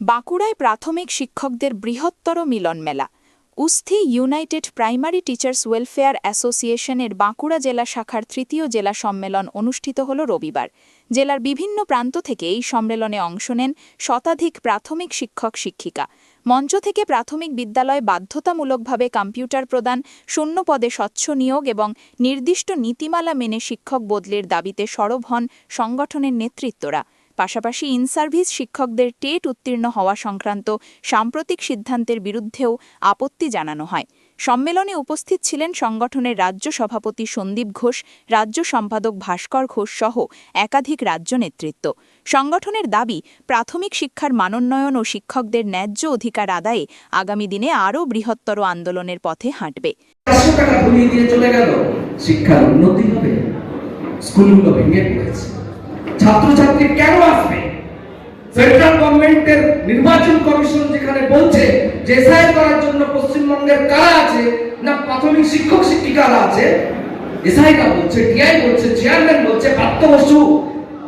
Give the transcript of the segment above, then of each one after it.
বাঁকুড়ায় প্রাথমিক শিক্ষকদের বৃহত্তর মিলন মেলা উস্থি ইউনাইটেড প্রাইমারি টিচার্স ওয়েলফেয়ার অ্যাসোসিয়েশনের বাঁকুড়া জেলা শাখার তৃতীয় জেলা সম্মেলন অনুষ্ঠিত হল রবিবার। জেলার বিভিন্ন প্রান্ত থেকে এই সম্মেলনে অংশ নেন শতাধিক প্রাথমিক শিক্ষক শিক্ষিকা। মঞ্চ থেকে প্রাথমিক বিদ্যালয় বাধ্যতামূলকভাবে কম্পিউটার প্রদান শূন্য পদে স্বচ্ছ নিয়োগ এবং নির্দিষ্ট নীতিমালা মেনে শিক্ষক বদলির দাবিতে সরব হন সংগঠনের নেতৃত্বরা। পাশাপাশি ইন সার্ভিস শিক্ষকদের টেট উত্তীর্ণ হওয়া সংক্রান্ত সাম্প্রতিক সিদ্ধান্তের বিরুদ্ধেও আপত্তি জানানো হয়। সম্মেলনে উপস্থিত ছিলেন সংগঠনের রাজ্য সভাপতি সন্দীপ ঘোষ, রাজ্য সম্পাদক ভাস্কর ঘোষ সহ একাধিক রাজ্য নেতৃত্ব। সংগঠনের দাবি, প্রাথমিক শিক্ষার মানোন্নয়ন ও শিক্ষকদের ন্যায্য অধিকার আদায়ে আগামী দিনে আরও বৃহত্তর আন্দোলনের পথে হাঁটবে। শিক্ষার উন্নতি হবে। স্কুলগুলো ভেঙে পড়েছে। ছাত্রছাত্রী কেন আসবে? সেন্ট্রাল গভর্নমেন্টের নির্বাচন কমিশন যেখানে বলছে যে এসআই করার জন্য পশ্চিমবঙ্গের কারা আছে না প্রাথমিক শিক্ষক শিক্ষিকারা আছে এসআইটা বলছে টিআই বলছে চেয়ারম্যান বলছে প্রাপ্ত বসু,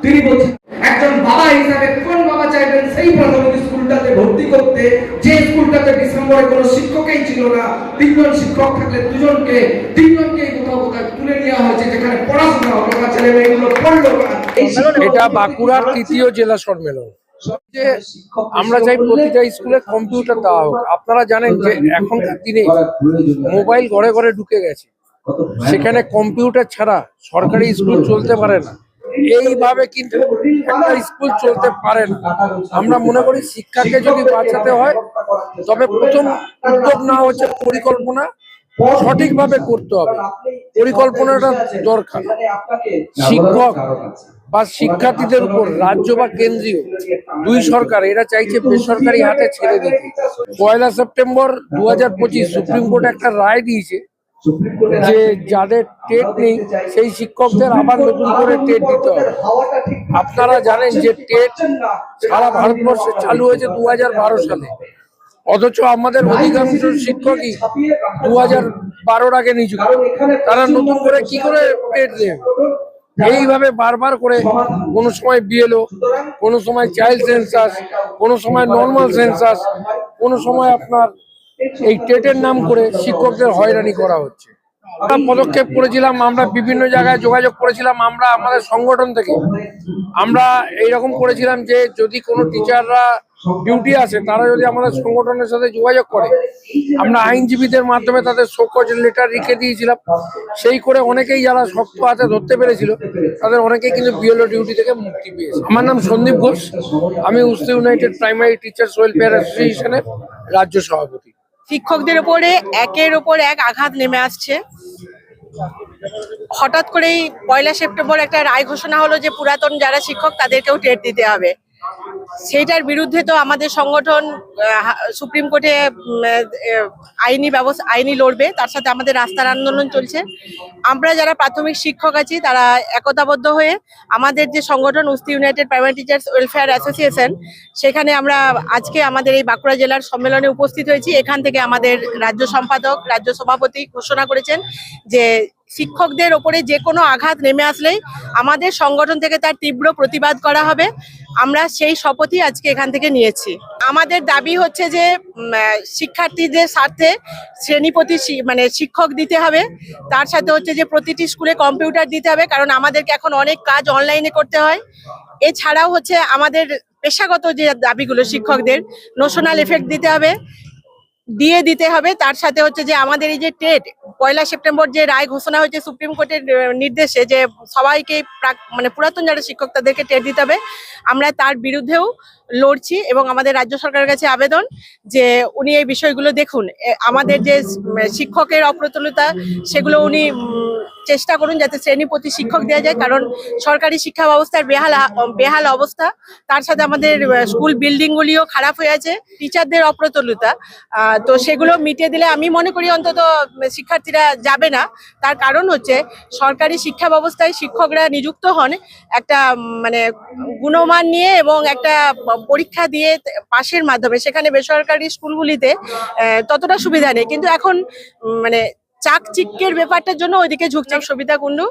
তিনি বলছেন, একজন বাবা হিসাবে কোন বাবা চাইবেন সেই প্রাথমিক স্কুলটাতে ভর্তি করতে? যে স্কুলটাতে ডিসেম্বরে কোনো শিক্ষকই ছিল না, তিনজন শিক্ষক থাকলে দুজনকে তিনজনকে কোথাও কোথাও তুলে নেওয়া হয়েছে, যেখানে পড়াশোনা হলো না ছেলে মেয়েগুলো পড়ল না। এটা বাঁকুড়ার তৃতীয় জেলা সম্মেলন। আমরা চাই প্রতিটা স্কুলে কম্পিউটার দেওয়া হোক, আপনারা জানেন যে এখনকার দিনে মোবাইল ঘরে ঘরে ঢুকে গেছে। সেখানে কম্পিউটার ছাড়া সরকারি স্কুল চলতে পারে না। এইভাবে কিন্তু একটা স্কুল চলতে পারে না। আমরা মনে করি শিক্ষাকে যদি বাঁচাতে হয়, তবে প্রথম উদ্যোগ নেওয়া হচ্ছে পরিকল্পনা। সঠিকভাবে করতে হবে। পরিকল্পনাটা দরকার। শিক্ষক বা শিক্ষার্থীদের উপর রাজ্য বা কেন্দ্রীয় দুই সরকার, এরা চাইছে বেসরকারি হাতে ছেড়ে দিতে। পয়লা সেপ্টেম্বর দু হাজার পঁচিশ সুপ্রিম কোর্ট একটা রায় দিয়েছে যে যাদের টেট নেই, সেই শিক্ষকদের আবার নতুন করে টেট দিতে হবে। আপনারা জানেন যে টেট সারা ভারতবর্ষে চালু হয়েছে দু হাজার বারো সালে। অথচ আমাদের অধিকাংশ শিক্ষকই দু হাজার বারোর আগে নিযুক্ত। তারা নতুন করে কি করে টেট দেবে? এইভাবে বারবার করে কোনো সময় বিএলও কোনো সময় চাইল্ড সেন্সাস কোনো সময় নর্মাল সেন্সাস কোনো সময় আপনার এই টেটের নাম করে শিক্ষকদের হয়রানি করা হচ্ছে। পদক্ষেপ করেছিলাম, আমরা বিভিন্ন জায়গায় যোগাযোগ করেছিলাম, আমরা আমাদের সংগঠন থেকে। আমরা এইরকম করেছিলাম যে যদি কোনো টিচাররা ডিউটি আছে, তারা যদি আমাদের সংগঠনের সাথে যোগাযোগ করে, আমরা আইনজীবীদের মাধ্যমে তাদের শোকজ লেটার লিখে দিয়েছিলাম। সেই করে অনেকেই যারা শক্ত হাতে ধরতে পেরেছিল, তাদের অনেকেই কিন্তু বিএলও ডিউটি থেকে মুক্তি পেয়েছে। আমার নাম সন্দীপ ঘোষ। আমি উস্তি ইউনাইটেড প্রাইমারি টিচার্স ওয়েলফেয়ার অ্যাসোসিয়েশনের রাজ্য সভাপতি। শিক্ষকদের উপরে একের ওপর এক আঘাত নেমে আসছে। হঠাৎ করেই পয়লা সেপ্টেম্বর একটা রায় ঘোষণা হলো যে পুরাতন যারা শিক্ষক, তাদেরকেও টেট দিতে হবে। সেইটার বিরুদ্ধে তো আমাদের সংগঠন সুপ্রিম কোর্টে আইনি ব্যবস্থা, আইনি লড়বে, তার সাথে আমাদের রাস্তার আন্দোলন চলছে। আমরা যারা প্রাথমিক শিক্ষক আছি, তারা একতাবদ্ধ হয়ে আমাদের যে সংগঠন উস্তি united primary teachers welfare association, সেখানে আমরা আজকে আমাদের এই বাঁকুড়া জেলার সম্মেলনে উপস্থিত হয়েছি। এখান থেকে আমাদের রাজ্য সম্পাদক, রাজ্য সভাপতি ঘোষণা করেছেন যে শিক্ষকদের ওপরে যে কোনো আঘাত নেমে আসলেই আমাদের সংগঠন থেকে তার তীব্র প্রতিবাদ করা হবে। আমরা সেই শপথই আজকে এখান থেকে নিয়েছি। আমাদের দাবি হচ্ছে যে শিক্ষার্থীদের স্বার্থে শ্রেণীপতি মানে শিক্ষক দিতে হবে। তার সাথে হচ্ছে যে প্রতিটি স্কুলে কম্পিউটার দিতে হবে, কারণ আমাদেরকে এখন অনেক কাজ অনলাইনে করতে হয়। এছাড়াও হচ্ছে আমাদের পেশাগত যে দাবিগুলো শিক্ষকদের নোশনাল এফেক্ট দিতে হবে, দিয়ে দিতে হবে। তার সাথে হচ্ছে যে আমাদের এই যে টেট পয়লা সেপ্টেম্বর যে রায় ঘোষণা হয়েছে সুপ্রিম কোর্টের নির্দেশে যে সবাইকে মানে পুরাতন যারা শিক্ষক তাদেরকে টের দিতে হবে, আমরা তার বিরুদ্ধেও লড়ছি এবং আমাদের রাজ্য সরকারের কাছে আবেদন যে উনি এই বিষয়গুলো দেখুন। আমাদের যে শিক্ষকের অপ্রতুলতা, সেগুলো উনি চেষ্টা করুন যাতে শ্রেণি প্রতি শিক্ষক দেওয়া যায়, কারণ সরকারি শিক্ষা ব্যবস্থার বেহাল বেহাল অবস্থা। তার সাথে আমাদের স্কুল বিল্ডিং গুলিও খারাপ হয়ে আছে, টিচারদের অপ্রতুলতা। তো সেগুলো মিটিয়ে দিলে আমি মনে করি অন্তত শিক্ষার্থীরা যাবে না। তার কারণ হচ্ছে সরকারি শিক্ষা ব্যবস্থায় শিক্ষকরা নিযুক্ত হন একটা মানে গুণমান নিয়ে এবং একটা পরীক্ষা দিয়ে পাশের মাধ্যমে। সেখানে বেসরকারি স্কুলগুলিতে ততটা সুবিধা নেই। কিন্তু এখন মানে চাকচিক্যের ব্যাপারটার জন্য ওইদিকে ঝুঁকছে। সবিতা কুন্ডু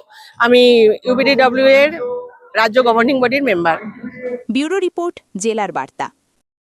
আমি ইউবিডিডব্লিউ এর রাজ্য গভর্নিং বডির মেম্বার ব্যুরো রিপোর্ট, জেলার বার্তা।